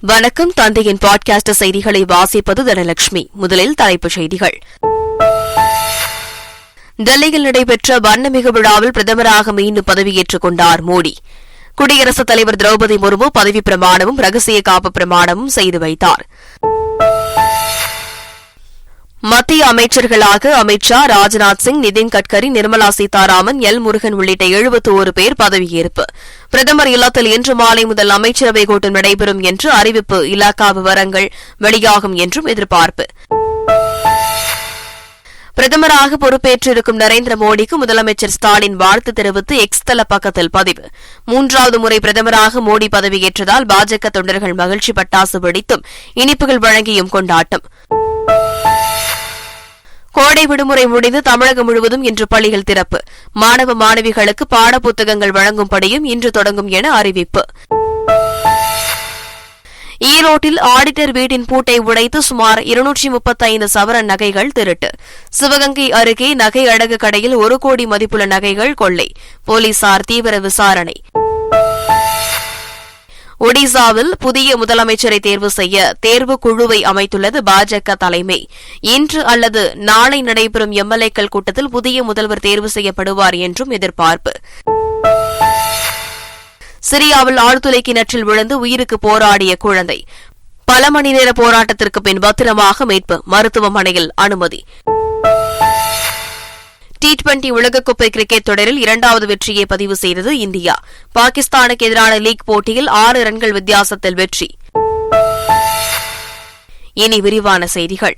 வணக்கம். தந்தையின் பாட்காஸ்ட் செய்திகளை வாசிப்பது தனலட்சுமி. முதலில் தலைப்புச் செய்திகள். டெல்லியில் நடைபெற்ற வண்ணமிகு விழாவில் பிரதமராக மீண்டும் பதவியேற்றுக் கொண்டார் மோடி. குடியரசுத் தலைவர் திரௌபதி முர்மு பதவி பிரமாணமும் ரகசிய காப்பு பிரமாணமும் செய்து வைத்தார். மத்திய அமைச்சர்களாக அமித் ஷா ராஜ்நாத் சிங் நிதின் கட்கரி நிர்மலா சீதாராமன் எல் முருகன் உள்ளிட்ட எழுபத்தோரு பேர் பதவியேற்பு. பிரதமர் இல்லத்தில் இன்று மாலை முதல் அமைச்சரவைக் கூட்டம் நடைபெறும் என்று அறிவிப்பு இலாக்கா விவரங்கள் வெளியாகும் என்றும் எதிர்பார்ப்பு. பிரதமராக பொறுப்பேற்றிருக்கும் நரேந்திர மோடிக்கு முதலமைச்சர் ஸ்டாலின் வாழ்த்து தெரிவித்து எக்ஸ் தள பக்கத்தில் பதிவு. மூன்றாவது முறை பிரதமராக மோடி பதவியேற்றதால் பாஜக தொண்டர்கள் மகிழ்ச்சி பட்டாசு வெடித்தும் இனிப்புகள் வழங்கியும் கொண்டாட்டம். கோடை விடுமுறை முடிந்து தமிழகம் முழுவதும் இன்று பள்ளிகள் திறப்பு. மாணவ மாணவிகளுக்கு பாடப்புத்தகங்கள் வழங்கும்படியும் இன்று தொடங்கும் என அறிவிப்பு. ஈரோட்டில் ஆடிட்டர் வீட்டின் பூட்டை உடைத்து சுமார் இருநூற்றி முப்பத்தைந்து சவரன் நகைகள் திருட்டு. சிவகங்கை அருகே நகை அடகு கடையில் ஒரு கோடி மதிப்புள்ள நகைகள் கொள்ளை. போலீசார் தீவிர விசாரணை. ஒடிசாவில் புதிய முதலமைச்சரை தேர்வு செய்ய தேர்வு குழுவை அமைத்துள்ளது பாஜக தலைமை. இன்று அல்லது நாளை நடைபெறும் எம்எல்ஏக்கள் கூட்டத்தில் புதிய முதல்வர் தேர்வு செய்யப்படுவார் என்றும் எதிர்பார்ப்பு. சிரியாவில் ஆழ்துளை கிணற்றில் விழுந்து உயிருக்கு போராடிய குழந்தை. பல மணி நேர போராட்டத்திற்கு பின் பத்திரமாக மீட்பு மருத்துவமனையில் அனுமதி. டி டுவெண்டி உலகக்கோப்பை கிரிக்கெட் தொடரில் இரண்டாவது வெற்றியை பதிவு செய்தது இந்தியா. பாகிஸ்தானுக்கு எதிரான லீக் போட்டியில் ஆறு ரன்கள் வித்தியாசத்தில் வெற்றி. இனி விரிவான செய்திகள்.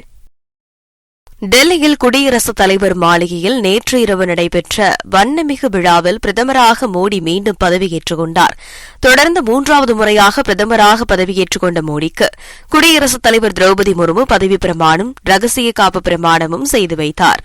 டெல்லியில் குடியரசுத் தலைவர் மாளிகையில் நேற்று இரவு நடைபெற்ற வண்ணமிகு விழாவில் பிரதமராக மோடி மீண்டும் பதவியேற்றுக் கொண்டார். தொடர்ந்து மூன்றாவது முறையாக பிரதமராக பதவியேற்றுக் கொண்ட மோடிக்கு குடியரசுத் தலைவர் திரௌபதி முர்மு பதவி பிரமாணம் ரகசிய காப்பு பிரமாணமும் செய்து வைத்தார்.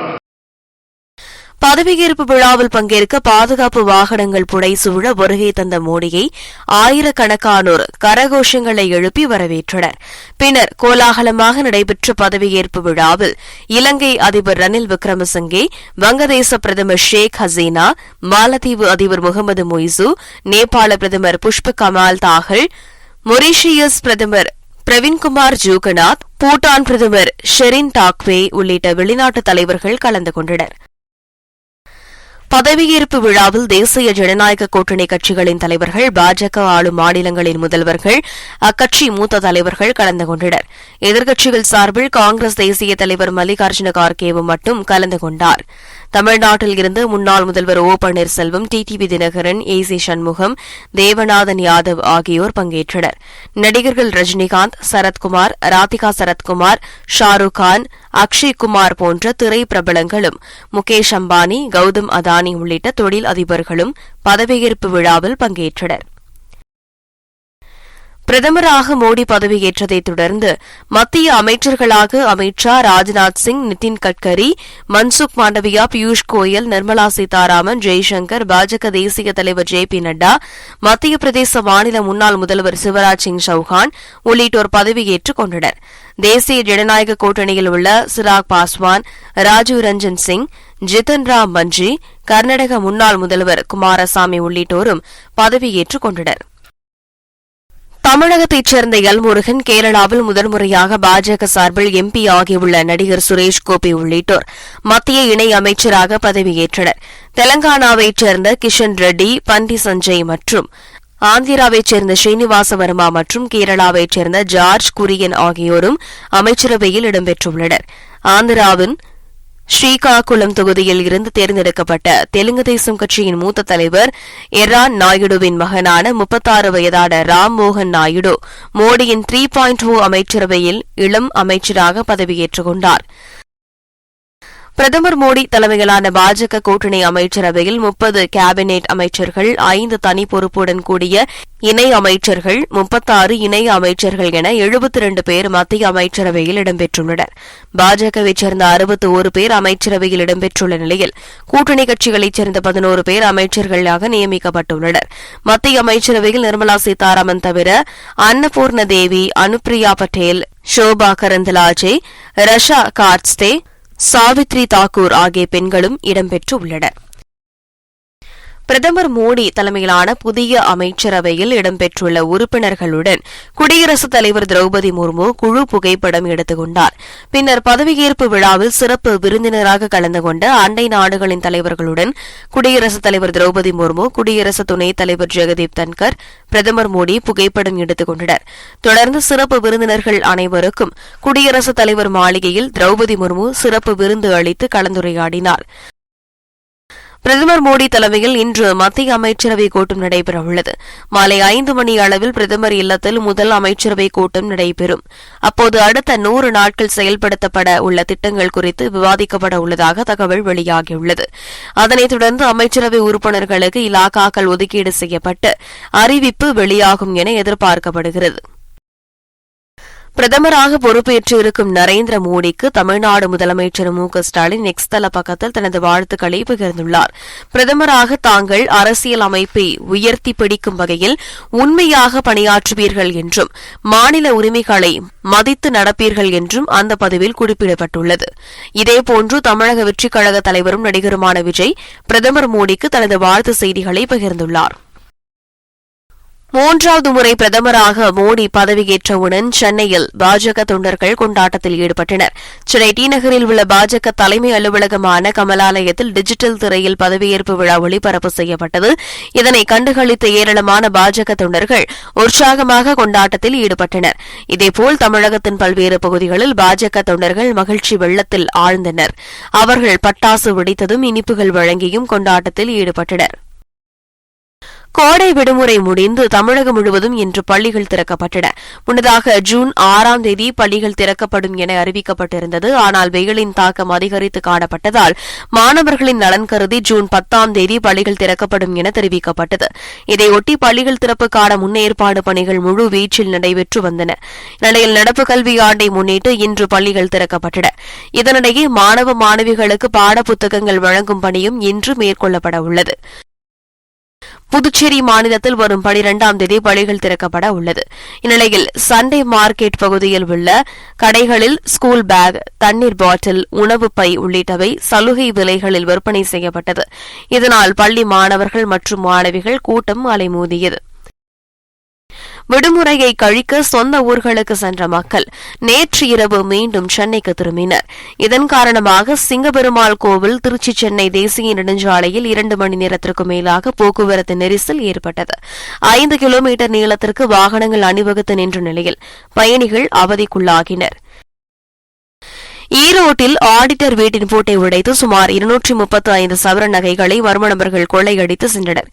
பதவியேற்பு விழாவில் பங்கேற்க பாதுகாப்பு வாகனங்கள் புடைசூழ வருகை தந்த மோடியை ஆயிரக்கணக்கானோர் கரகோஷங்களை எழுப்பி வரவேற்றனர். பின்னர் கோலாகலமாக நடைபெற்ற பதவியேற்பு விழாவில் இலங்கை அதிபர் ரணில் விக்ரமசிங்கே வங்கதேச பிரதமர் ஷேக் ஹசீனா மாலத்தீவு அதிபர் முகமது மொய்சு நேபாள பிரதமர் புஷ்ப கமால் தாகல் மொரீஷியஸ் பிரதமர் பிரவீன்குமார் ஜூகநாத் பூட்டான் பிரதமர் ஷெரின் டாக்வே உள்ளிட்ட வெளிநாட்டு தலைவர்கள் கலந்து கொண்டனர். பதவியேற்பு விழாவில் தேசிய ஜனநாயக கூட்டணி கட்சிகளின் தலைவர்கள் பாஜக ஆளும் மாநிலங்களின் முதல்வர்கள் அக்கட்சி மூத்த தலைவர்கள் கலந்து கொண்டனர். எதிர்க்கட்சிகள் சார்பில் காங்கிரஸ் தேசிய தலைவர் மல்லிகார்ஜுன கார்கேவும் மட்டும் கலந்து கொண்டார். தமிழ்நாட்டில் இருந்து முன்னாள் முதல்வர் O Panneerselvam TTV Dhinakaran A C Shanmugam Devanathan Yadav ஆகியோர் பங்கேற்றனர். நடிகர்கள் ரஜினிகாந்த் சரத்குமார் ராதிகா சரத்குமார் ஷாருக் கான் அக்ஷய் குமார் போன்ற திரை பிரபலங்களும் முகேஷ் அம்பானி கௌதம் அதானி உள்ளிட்ட தொழில் அதிபர்களும் பதவியேற்பு விழாவில் பங்கேற்றனர். பிரதமராக மோடி பதவியேற்றதைத் தொடர்ந்து மத்திய அமைச்சர்களாக அமித் ஷா ராஜ்நாத் சிங் நிதின் கட்கரி மன்சுக் மாண்டவியா பியூஷ் கோயல் நிர்மலா சீதாராமன் ஜெய்சங்கர் பாஜக தேசிய தலைவர் ஜே பி நட்டா மத்திய பிரதேச மாநில முன்னாள் முதல்வர் சிவராஜ் சிங் சௌஹான் உள்ளிட்டோர் பதவியேற்றுக் கொண்டனர். தேசிய ஜனநாயக கூட்டணியில் உள்ள சிராக் பாஸ்வான் ராஜீவ் ரஞ்சன் சிங் ஜிதன் ராம் மஞ்சி கர்நாடக முன்னாள் முதல்வர் குமாரசாமி உள்ளிட்டோரும் பதவியேற்றுக் கொண்டனர். தமிழகத்தைச் சேர்ந்த எல் முருகன் கேரளாவில் முதன்முறையாக பாஜக சார்பில் எம்பி ஆகியுள்ள நடிகர் சுரேஷ் கோபி உள்ளிட்டோர் மத்திய இணை அமைச்சராக பதவியேற்றனர். தெலங்கானாவைச் சேர்ந்த கிஷன் ரெட்டி பண்டி சஞ்சய் மற்றும் ஆந்திராவைச் சேர்ந்த ஸ்ரீனிவாச வர்மா மற்றும் கேரளாவைச் சேர்ந்த ஜார்ஜ் குரியன் ஆகியோரும் அமைச்சரவையில் இடம்பெற்றுள்ளனர். ஆந்திராவின் ஸ்ரீகாகுளம் தொகுதியில் இருந்து தேர்ந்தெடுக்கப்பட்ட தெலுங்கு தேசம் கட்சியின் மூத்த தலைவர் எரா நாயுடுவின் மகனான முப்பத்தாறு வயதான ராம் மோகன் நாயுடு மோடியின் த்ரீ பாயிண்ட் ஓ அமைச்சரவையில் இளம் அமைச்சராக பதவியேற்றுக் கொண்டார். பிரதமர் மோடி தலைமையிலான பாஜக கூட்டணி அமைச்சரவையில் முப்பது கேபினெட் அமைச்சர்கள் ஐந்து தனி பொறுப்புடன் கூடிய இணை அமைச்சர்கள் முப்பத்தாறு இணை அமைச்சர்கள் என எழுபத்தி இரண்டு பேர் மத்திய அமைச்சரவையில் இடம்பெற்றுள்ளனர். பாஜகவைச் சேர்ந்த அறுபத்தி ஒரு பேர் அமைச்சரவையில் இடம்பெற்றுள்ள நிலையில் கூட்டணி கட்சிகளைச் சேர்ந்த பதினோரு பேர் அமைச்சர்களாக நியமிக்கப்பட்டுள்ளனர். மத்திய அமைச்சரவையில் நிர்மலா சீதாராமன் தவிர அன்னபூர்ண தேவி அனுப்பிரியா பட்டேல் ஷோபா கரந்தலாஜே ரஷா காட்ஸ்தே சாவித்ரி தாக்கூர் ஆகிய பெண்களும் இடம்பெற்று உள்ளனர் பிரதமர் மோடி தலைமையிலான புதிய அமைச்சரவையில் இடம்பெற்றுள்ள உறுப்பினர்களுடன் குடியரசுத் தலைவர் திரௌபதி முர்மு குழு புகைப்படம் எடுத்துக் கொண்டார் பின்னர் பதவியேற்பு விழாவில் சிறப்பு விருந்தினராக கலந்து கொண்ட அண்டை நாடுகளின் தலைவர்களுடன் குடியரசுத் தலைவர் திரௌபதி முர்மு குடியரசு துணைத் தலைவர் ஜெகதீப் தன்கர் பிரதமர் மோடி புகைப்படம் எடுத்துக் கொண்டனர் தொடர்ந்து சிறப்பு விருந்தினர்கள் அனைவருக்கும் குடியரசுத் தலைவர் மாளிகையில் திரௌபதி முர்மு சிறப்பு விருந்து அளித்து கலந்துரையாடினார். பிரதமர் மோடி தலைமையில் இன்று மத்திய அமைச்சரவை கூட்டம் நடைபெறவுள்ளது. மாலை ஐந்து மணி அளவில் பிரதமர் இல்லத்தில் முதல் அமைச்சரவை கூட்டம் நடைபெறும். அப்போது அடுத்த நூறு நாட்கள் செயல்படுத்தப்பட உள்ள திட்டங்கள் குறித்து விவாதிக்கப்பட உள்ளதாக தகவல் வெளியாகியுள்ளது. அதனைத் தொடர்ந்து அமைச்சரவை உறுப்பினர்களுக்கு இலாக்காக்கள் ஒதுக்கீடு செய்யப்பட்டு அறிவிப்பு வெளியாகும் என எதிர்பார்க்கப்படுகிறது. பிரதமராக பொறுப்பேற்று இருக்கும் நரேந்திர மோடிக்கு தமிழ்நாடு முதலமைச்சர் மு க ஸ்டாலின் எக்ஸ் தள பக்கத்தில் தனது வாழ்த்துக்களை பகிர்ந்துள்ளார். பிரதமராக தாங்கள் அரசியல் அமைப்பை உயர்த்தி பிடிக்கும் வகையில் உண்மையாக பணியாற்றுவீர்கள் என்றும் மாநில உரிமைகளை மதித்து நடப்பீர்கள் என்றும் அந்த பதிவில் குறிப்பிடப்பட்டுள்ளது. இதேபோன்று தமிழக வெற்றிக் கழக தலைவரும் நடிகருமான விஜய் பிரதமர் மோடிக்கு தனது வாழ்த்து செய்திகளை பகிர்ந்துள்ளார். மூன்றாவது முறை பிரதமராக மோடி பதவியேற்றவுடன் சென்னையில் பாஜக தொண்டர்கள் கொண்டாட்டத்தில் ஈடுபட்டனர். சென்னை டி நகரில் உள்ள பாஜக தலைமை அலுவலகமான கமலாலயத்தில் டிஜிட்டல் திரையில் பதவியேற்பு விழா ஒளிபரப்பு செய்யப்பட்டது. இதனை கண்டுகளித்த ஏராளமான பாஜக தொண்டர்கள் உற்சாகமாக கொண்டாட்டத்தில் ஈடுபட்டனர். இதேபோல் தமிழகத்தின் பல்வேறு பகுதிகளில் பாஜக தொண்டர்கள் மகிழ்ச்சி வெள்ளத்தில் ஆழ்ந்தனர். அவர்கள் பட்டாசு வெடித்ததும் இனிப்புகள் வழங்கியும் கொண்டாட்டத்தில் ஈடுபட்டனர். கோடை விடுமுறை முடிந்து தமிழகம் முழுவதும் இன்று பள்ளிகள் திறக்கப்பட்டன. முன்னதாக ஜூன் ஆறாம் தேதி பள்ளிகள் திறக்கப்படும் என அறிவிக்கப்பட்டிருந்தது. ஆனால் வெயிலின் தாக்கம் அதிகரித்து காணப்பட்டதால் மாணவர்களின் நலன் கருதி ஜூன் பத்தாம் தேதி பள்ளிகள் திறக்கப்படும் என தெரிவிக்கப்பட்டது. இதையொட்டி பள்ளிகள் திறப்புக்கான முன்னேற்பாடு பணிகள் முழு வீச்சில் நடைபெற்று வந்தன. நிலையில் நடப்பு கல்வியாண்டை முன்னிட்டு இன்று பள்ளிகள் திறக்கப்பட்டன. இதனிடையே மாணவ மாணவிகளுக்கு பாடப்புத்தகங்கள் வழங்கும் பணியும் இன்று மேற்கொள்ளப்பட உள்ளது. புதுச்சேரி மாநிலத்தில் வரும் பனிரெண்டாம் தேதி பள்ளிகள் திறக்கப்பட உள்ளது. இந்நிலையில் சண்டே மார்க்கெட் பகுதியில் உள்ள கடைகளில் ஸ்கூல் பேக் தண்ணீர் பாட்டில் உணவு பை உள்ளிட்டவை சலுகை விலைகளில் விற்பனை செய்யப்பட்டது. இதனால் பள்ளி மாணவர்கள் மற்றும் மாணவிகள் கூட்டம் அலைமோதியது. விடுமுறையை கழிக்க சொந்த ஊர்களுக்கு சென்ற மக்கள் நேற்று இரவு மீண்டும் சென்னைக்கு திரும்பினர். இதன் காரணமாக சிங்கபெருமாள் கோவில் திருச்சி சென்னை தேசிய நெடுஞ்சாலையில் இரண்டு மணி நேரத்திற்கு மேலாக போக்குவரத்து நெரிசல் ஏற்பட்டது. ஐந்து கிலோமீட்டர் நீளத்திற்கு வாகனங்கள் அணிவகுத்து நின்ற நிலையில் பயணிகள் அவதிக்குள்ளாகினர். ஈரோட்டில் ஆடிட்டர் வீட்டின் பூட்டை உடைத்து சுமார் இருநூற்றி முப்பத்து ஐந்து சவர நகைகளை மர்ம நபர்கள் கொள்ளையடித்து சென்றனர்.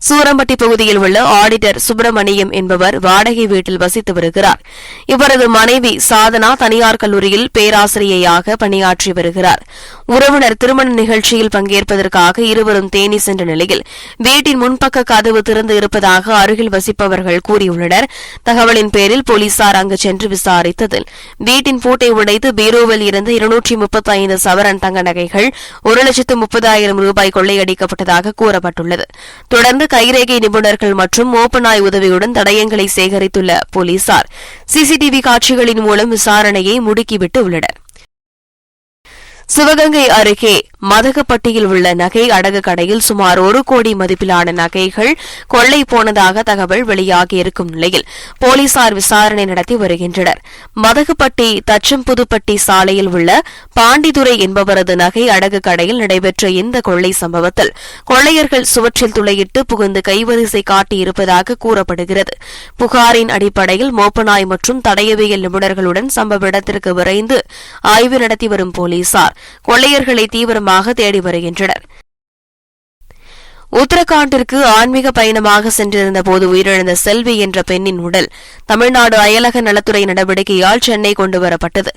சூரம்பட்டி பகுதியில் உள்ள ஆடிட்டர் சுப்பிரமணியம் என்பவர் வாடகை வீட்டில் வசித்து வருகிறார். இவரது மனைவி சாதனா தனியார் கல்லூரியில் பேராசிரியையாக பணியாற்றி வருகிறார். உறவினர் திருமண நிகழ்ச்சியில் பங்கேற்பதற்காக இருவரும் தேனி சென்ற நிலையில் வீட்டின் முன்பக்க கதவு திறந்து இருப்பதாக அருகில் வசிப்பவர்கள் கூறியுள்ளனர். தகவலின் பேரில் போலீசார் அங்கு சென்று விசாரித்ததில் வீட்டின் பூட்டை உடைத்து பீரோவில் இருந்து இருநூற்றி முப்பத்தி ஐந்து சவரன் தங்க நகைகள் ஒரு லட்சத்து முப்பதாயிரம் ரூபாய் கொள்ளையடிக்கப்பட்டதாக கூறப்பட்டுள்ளது. தொடர்ந்து கைரேகை நிபுணர்கள் மற்றும் மோப்பநாய் உதவியுடன் தடயங்களை சேகரித்துள்ள போலீசார். சிசிடிவி காட்சிகளின் மூலம் விசாரணையை முடுக்கிவிட்டு உள்ளனர். சிவகங்கை அருகே மதகப்பட்டியில் உள்ள நகை அடகு கடையில் சுமார் ஒரு கோடி மதிப்பிலான நகைகள் கொள்ளை போனதாக தகவல் வெளியாகியிருக்கும் நிலையில் போலீசார் விசாரணை நடத்தி வருகின்றனர். மதகுப்பட்டி தச்சம்புதுப்பட்டி சாலையில் உள்ள பாண்டிதுரை என்பவரது நகை அடகு கடையில் நடைபெற்ற இந்த கொள்ளை சம்பவத்தில் கொள்ளையர்கள் சுவற்றில் துளையிட்டு புகுந்து கைவரிசை காட்டியிருப்பதாக கூறப்படுகிறது. புகாரின் அடிப்படையில் மோப்பநாய் மற்றும் தடயவியல் நிபுணர்களுடன் சம்பவ இடத்திற்கு விரைந்து ஆய்வு நடத்தி வரும் போலீசார். கொள்ளையர்களை தீவிரமாக தேடி வருகின்றனர். உத்தரகாண்டிற்கு ஆன்மீக பயணமாக சென்றிருந்த போது உயிரிழந்த செல்வி என்ற பெண்ணின் உடல் தமிழ்நாடு அயலக நலத்துறை நடவடிக்கையால் சென்னை கொண்டுவரப்பட்டது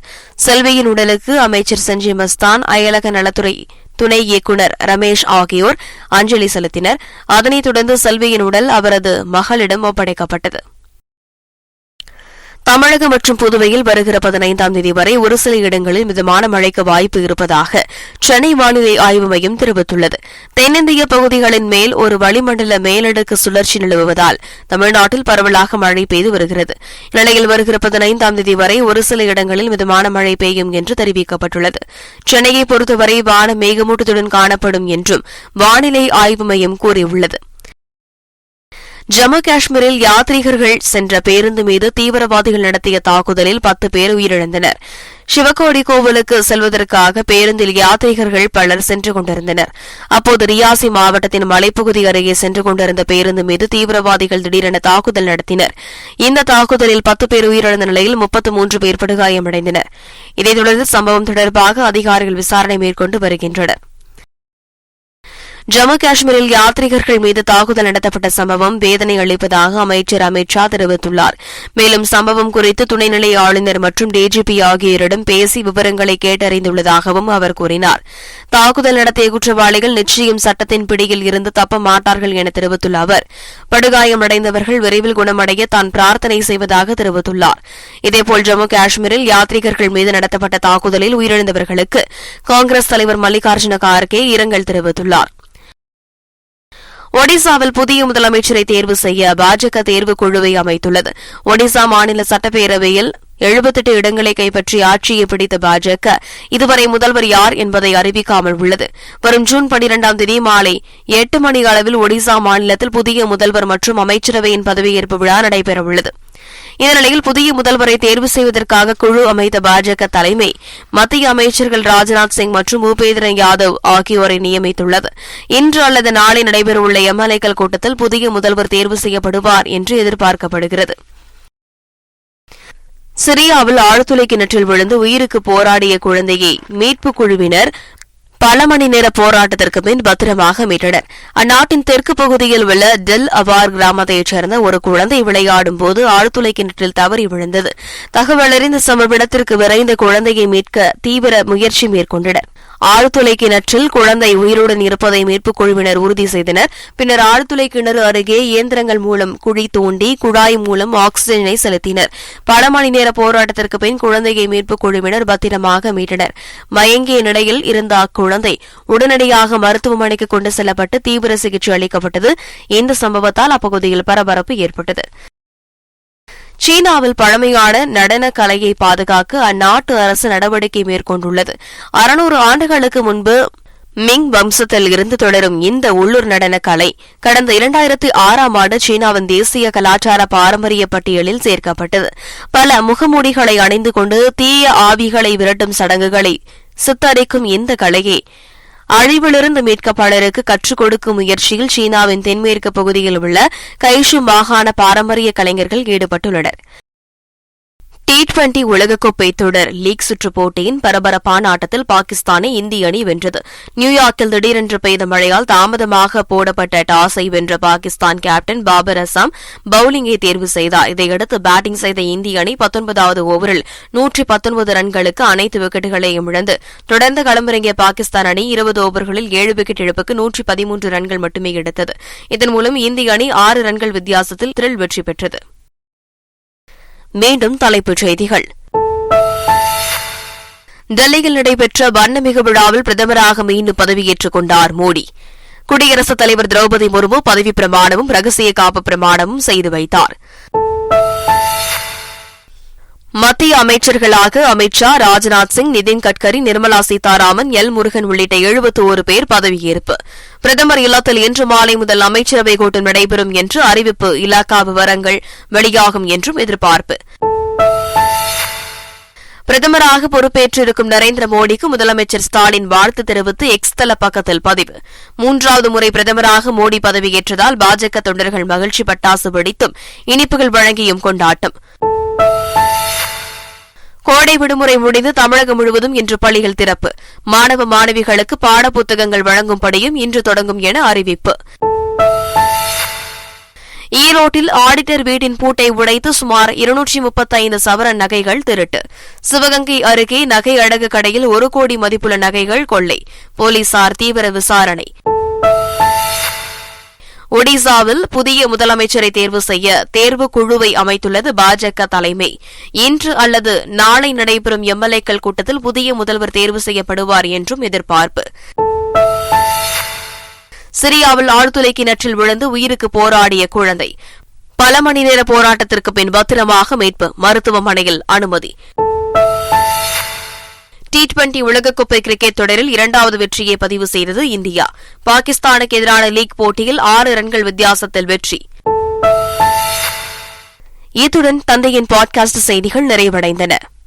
செல்வியின் உடலுக்கு அமைச்சர் சஞ்சய் மஸ்தான் அயலக நலத்துறை துணை இயக்குநர் ரமேஷ் ஆகியோர் அஞ்சலி செலுத்தினர். அதனைத் தொடர்ந்து செல்வியின் உடல் அவரது மகளிடம் ஒப்படைக்கப்பட்டது. தமிழகம் மற்றும் புதுவையில் வருகிற பதினைந்தாம் தேதி வரை ஒரு சில இடங்களில் மிதமான மழைக்கு வாய்ப்பு இருப்பதாக சென்னை வானிலை ஆய்வு மையம் தெரிவித்துள்ளது. தென்னிந்திய பகுதிகளின் மேல் ஒரு வளிமண்டல மேலடுக்கு சுழற்சி நிலவுவதால் தமிழ்நாட்டில் பரவலாக மழை பெய்து வருகிறது. இந்நிலையில் வருகிற பதினைந்தாம் தேதி வரை ஒரு சில இடங்களில் மிதமான மழை பெய்யும் என்று தெரிவிக்கப்பட்டுள்ளது. சென்னையை பொறுத்தவரை வான மேகமூட்டத்துடன் காணப்படும் என்றும் வானிலை ஆய்வு மையம் கூறியுள்ளது. ஜம்மு காஷ்மீரில் யாத்ரீகர்கள் சென்ற பேருந்து மீது தீவிரவாதிகள் நடத்திய தாக்குதலில் பத்து பேர் உயிரிழந்தனர். சிவகோடி கோவிலுக்கு செல்வதற்காக பேருந்தில் யாத்ரீகர்கள் பலர் சென்று கொண்டிருந்தனர். அப்போது ரியாசி மாவட்டத்தின் மலைப்பகுதி அருகே சென்று கொண்டிருந்த பேருந்து மீது தீவிரவாதிகள் திடீரென தாக்குதல் நடத்தினர். இந்த தாக்குதலில் பத்து பேர் உயிரிழந்த நிலையில் முப்பத்து மூன்று பேர் படுகாயமடைந்தனர். இதைத் தொடர்ந்து சம்பவம் தொடர்பாக அதிகாரிகள் விசாரணை மேற்கொண்டு வருகின்றனர். ஜம்மு காஷ்மீரில் யாத்ரீகர்கள் மீது தாக்குதல் நடத்தப்பட்ட சம்பவம் வேதனை அளிப்பதாக அமைச்சர் அமித் ஷா தெரிவித்துள்ளார். மேலும் சம்பவம் குறித்து துணைநிலை ஆளுநர் மற்றும் டிஜிபி ஆகியோரிடம் பேசி விவரங்களை கேட்டறிந்துள்ளதாகவும் அவர் கூறினார். தாக்குதல் நடத்திய குற்றவாளிகள் நிச்சயம் சட்டத்தின் பிடியில் இருந்து தப்ப மாட்டார்கள் என தெரிவித்துள்ள அவர். படுகாயமடைந்தவர்கள் விரைவில் குணமடைய தான் பிரார்த்தனை செய்வதாக தெரிவித்துள்ளார். இதேபோல் ஜம்மு காஷ்மீரில் யாத்ரீகர்கள் மீது நடத்தப்பட்ட தாக்குதலில் உயிரிழந்தவர்களுக்கு காங்கிரஸ் தலைவர் மல்லிகார்ஜுன கார்கே இரங்கல் தெரிவித்துள்ளார். ஒடிசாவில் புதிய முதலமைச்சரை தேர்வு செய்ய பாஜக தேர்வுக் குழுவை அமைத்துள்ளது. ஒடிசா மாநில சட்டப்பேரவையில் எழுபத்தெட்டு இடங்களை கைப்பற்றி ஆட்சியை பிடித்த பாஜக இதுவரை முதல்வர் யார் என்பதை அறிவிக்காமல் உள்ளது. வரும் ஜூன் பனிரெண்டாம் தேதி மாலை எட்டு மணி அளவில் ஒடிசா மாநிலத்தில் புதிய முதல்வர் மற்றும் அமைச்சரவையின் பதவியேற்பு விழா நடைபெறவுள்ளது. இந்த நிலையில் புதிய முதல்வரை தேர்வு செய்வதற்காக குழு அமைத்த பாஜக தலைமை மத்திய அமைச்சர்கள் ராஜ்நாத் சிங் மற்றும் பூபேந்திர யாதவ் ஆகியோரை நியமித்துள்ளது. இன்று அல்லது நாளை நடைபெறவுள்ள எம்எல்ஏக்கள் கூட்டத்தில் புதிய முதல்வர் தேர்வு செய்யப்படுவார் என்று எதிர்பார்க்கப்படுகிறது. சிரியாவில் ஆழ்துளை கிணற்றில் விழுந்து உயிருக்கு போராடிய குழந்தையை மீட்புக் குழுவினர் பல மணி நேர போராட்டத்திற்கு பின் பத்திரமாக மீட்டனர். அந்நாட்டின் தெற்கு பகுதியில் உள்ள டெல் அவார் கிராமத்தைச் சேர்ந்த ஒரு குழந்தை விளையாடும் போது ஆழ்துளை கிணற்றில் தவறி விழுந்தது. தகவலறிந்த சம்பவ இடத்திற்கு விரைந்த குழந்தையை மீட்க தீவிர முயற்சி மேற்கொண்டனர். ஆழ்துளை கிணற்றில் குழந்தை உயிருடன் இருப்பதை மீட்புக் குழுவினர் உறுதி செய்தனர். பின்னர் ஆழ்துளை கிணறு அருகே இயந்திரங்கள் மூலம் குழி தோண்டி குழாய் மூலம் ஆக்ஸிஜனை செலுத்தினர். பல மணி நேர போராட்டத்திற்கு பின் குழந்தையை மீட்புக் குழுவினர் பத்திரமாக மீட்டனர். மயங்கிய நிலையில் இருந்த அக்குழந்தை உடனடியாக மருத்துவமனைக்கு கொண்டு செல்லப்பட்டு தீவிர சிகிச்சை அளிக்கப்பட்டது. இந்த சம்பவத்தால் அப்பகுதியில் பரபரப்பு ஏற்பட்டது. சீனாவில் பழமையான நடன கலையை பாதுகாக்க அந்நாட்டு அரசு நடவடிக்கை மேற்கொண்டுள்ளது. அறுநூறு ஆண்டுகளுக்கு முன்பு மிங் வம்சத்தில் இருந்து தொடரும் இந்த உள்ளூர் நடன கலை கடந்த இரண்டாயிரத்தி ஆறாம் ஆண்டு சீனாவின் தேசிய கலாச்சார பாரம்பரிய பட்டியலில் சேர்க்கப்பட்டது. பல முகமூடிகளை அணிந்து கொண்டு தீய ஆவிகளை விரட்டும் சடங்குகளை சித்தரிக்கும் இந்த கலையை அழிவிலிருந்து மீட்க பலருக்கு கற்றுக் கொடுக்கும் முயற்சியில் சீனாவின் தென்மேற்கு பகுதியில் உள்ள கைஷு மாகாண பாரம்பரிய கலைஞர்கள் ஈடுபட்டுள்ளனர். டி டுவெண்டி உலகக்கோப்பை தொடர் லீக் சுற்று போட்டியின் பரபரப்பான ஆட்டத்தில் பாகிஸ்தானை இந்திய அணி வென்றது. நியூயார்க்கில் திடீரென்று பெய்த மழையால் தாமதமாக போடப்பட்ட டாஸை வென்ற பாகிஸ்தான் கேப்டன் பாபர் அசாம் பவுலிங்கை தேர்வு செய்தார். இதையடுத்து பேட்டிங் செய்த இந்திய அணி பத்தொன்பதாவது ஓவரில் நூற்றி பத்தொன்பது ரன்களுக்கு அனைத்து விக்கெட்டுகளையும் இழந்து தொடர்ந்து களமிறங்கிய பாகிஸ்தான் அணி இருபது ஓவர்களில் ஏழு விக்கெட் இழப்புக்கு நூற்றி பதிமூன்று ரன்கள் மட்டுமே எடுத்தது. இதன் மூலம் இந்திய அணி ஆறு ரன்கள் வித்தியாசத்தில் திரில் வெற்றி பெற்றது. மீண்டும் தலைப்புச் செய்திகள். டெல்லியில் நடைபெற்ற வண்ணமிகு விழாவில் பிரதமராக மீண்டும் பதவியேற்றுக் கொண்டார் மோடி. குடியரசுத் தலைவர் திரௌபதி முர்மு பதவி பிரமாணமும் ரகசிய காப்பு பிரமாணமும் செய்து வைத்தார். மத்திய அமைச்சர்களாக அமித் ஷா ராஜ்நாத் சிங் நிதின் கட்கரி நிர்மலா சீதாராமன் எல் முருகன் உள்ளிட்ட எழுபத்தி ஒரு பேர் பதவியேற்பு. பிரதமர் இல்லத்தில் இன்று மாலை முதல் அமைச்சரவைக் கூட்டம் நடைபெறும் என்று அறிவிப்பு இலாக்கா விவரங்கள் வெளியாகும் என்றும் எதிர்பார்ப்பு. பிரதமராக பொறுப்பேற்றிருக்கும் நரேந்திர மோடிக்கு முதலமைச்சர் ஸ்டாலின் வாழ்த்து தெரிவித்து எக்ஸ் தள பக்கத்தில் பதிவு. மூன்றாவது முறை பிரதமராக மோடி பதவியேற்றதால் பாஜக தொண்டர்கள் மகிழ்ச்சி பட்டாசு வெடித்தும் இனிப்புகள் வழங்கியும் கொண்டாட்டம். கோடை விடுமுறை முடிந்து தமிழகம் முழுவதும் இன்று பள்ளிகள் திறப்பு. மாணவ மாணவிகளுக்கு பாடப்புத்தகங்கள் வழங்கும்படியும் இன்று தொடங்கும் என அறிவிப்பு. ஈரோட்டில் ஆடிட்டர் வீட்டின் பூட்டை உடைத்து சுமார் இருநூற்றி முப்பத்தைந்து சவரன் நகைகள் திருட்டு. சிவகங்கை அருகே நகை அடகு கடையில் ஒரு கோடி மதிப்புள்ள நகைகள் கொள்ளை. போலீசார் தீவிர விசாரணை. ஒடிசாவில் புதிய முதலமைச்சரை தேர்வு செய்ய தேர்வு குழுவை அமைத்துள்ளது பாஜக தலைமை. இன்று அல்லது நாளை நடைபெறும் எம்எல்ஏக்கள் கூட்டத்தில் புதிய முதல்வர் தேர்வு செய்யப்படுவார் என்றும் எதிர்பார்ப்பு. சிரியாவில் ஆழ்துளை கிணற்றில் விழுந்து உயிருக்கு போராடிய குழந்தை. பல மணி நேர போராட்டத்திற்கு பின் பத்திரமாக மீட்பு மருத்துவமனையில் அனுமதி. டி டுவெண்டி உலகக்கோப்பை கிரிக்கெட் தொடரில் இரண்டாவது வெற்றியை பதிவு செய்தது இந்தியா. பாகிஸ்தானுக்கு எதிரான லீக் போட்டியில் ஆறு ரன்கள் வித்தியாசத்தில் வெற்றி. இத்துடன் தந்தையின் பாட்காஸ்ட் செய்திகள் நிறைவடைந்தன.